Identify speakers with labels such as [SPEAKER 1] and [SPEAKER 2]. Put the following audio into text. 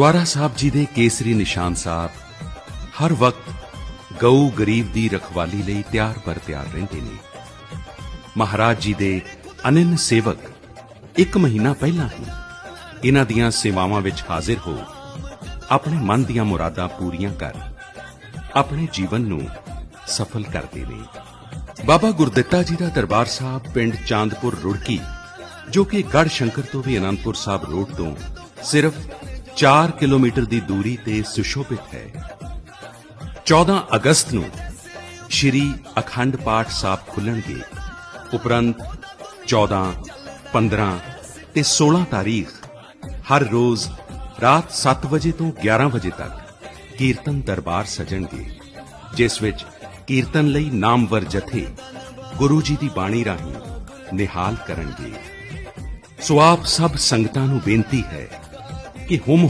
[SPEAKER 1] ਗੁਰਦੁਆਰਾ ਸਾਹਿਬ ਜੀ ਦੇ ਕੇਸਰੀ ਨਿਸ਼ਾਨ ਸਾਹਿਬ ਹਰ ਵਕਤ ਗਊ ਗਰੀਬ ਦੀ ਰਖਵਾਲੀ ਲਈ ਤਿਆਰ ਬਰ ਤਿਆਰ ਰਹਿੰਦੇ ਨੇ। ਮਹਾਰਾਜ ਜੀ ਦੇ ਅਨੰਨ ਸੇਵਕ ਇੱਕ ਮਹੀਨਾ ਪਹਿਲਾਂ ਹੀ ਇਹਨਾਂ ਦੀਆਂ ਸੇਵਾਵਾਂ ਵਿੱਚ ਹਾਜ਼ਰ ਹੋ ਆਪਣੇ ਮਨ ਦੀਆਂ ਮੁਰਾਦਾਂ ਪੂਰੀਆਂ ਕਰ ਆਪਣੇ ਜੀਵਨ ਨੂੰ ਸਫਲ ਕਰਦੇ ਨੇ। ਬਾਬਾ ਗੁਰਦਿੱਤਾ ਜੀ ਦਾ ਦਰਬਾਰ ਸਾਹਿਬ ਪਿੰਡ ਚਾਂਦਪੁਰ ਰੁੜਕੀ, ਜੋ ਕਿ ਗੜ ਸ਼ੰਕਰ ਤੋਂ ਵੀ ਅਨੰਦਪੁਰ ਸਾਹਿਬ ਰੋਡ ਤੋਂ ਸਿਰਫ 4 ਕਿਲੋਮੀਟਰ ਦੀ ਦੂਰੀ ਤੇ ਸੁਸ਼ੋਭਿਤ ਹੈ। 14 ਅਗਸਤ ਨੂੰ ਸ਼੍ਰੀ ਅਖੰਡ ਪਾਠ ਸਾਹਿਬ ਖੁੱਲਣਗੇ। ਉਪਰੰਤ 14 15 ਤੇ 16 ਤਾਰੀਖ ਹਰ ਰੋਜ਼ ਰਾਤ 7 ਵਜੇ ਤੋਂ 11 ਵਜੇ ਤੱਕ ਕੀਰਤਨ ਦਰਬਾਰ ਸਜਣਗੇ, ਜਿਸ ਵਿੱਚ ਕੀਰਤਨ ਲਈ ਨਾਮਵਰ ਜਥੇ ਗੁਰੂ ਜੀ ਦੀ ਬਾਣੀ ਰਾਹੀਂ ਨਿਹਾਲ ਕਰਨਗੇ। ਸੋ ਆਪ ਸਭ ਸੰਗਤਾਂ ਨੂੰ ਬੇਨਤੀ ਹੈ ਕਿ ਹੁਮ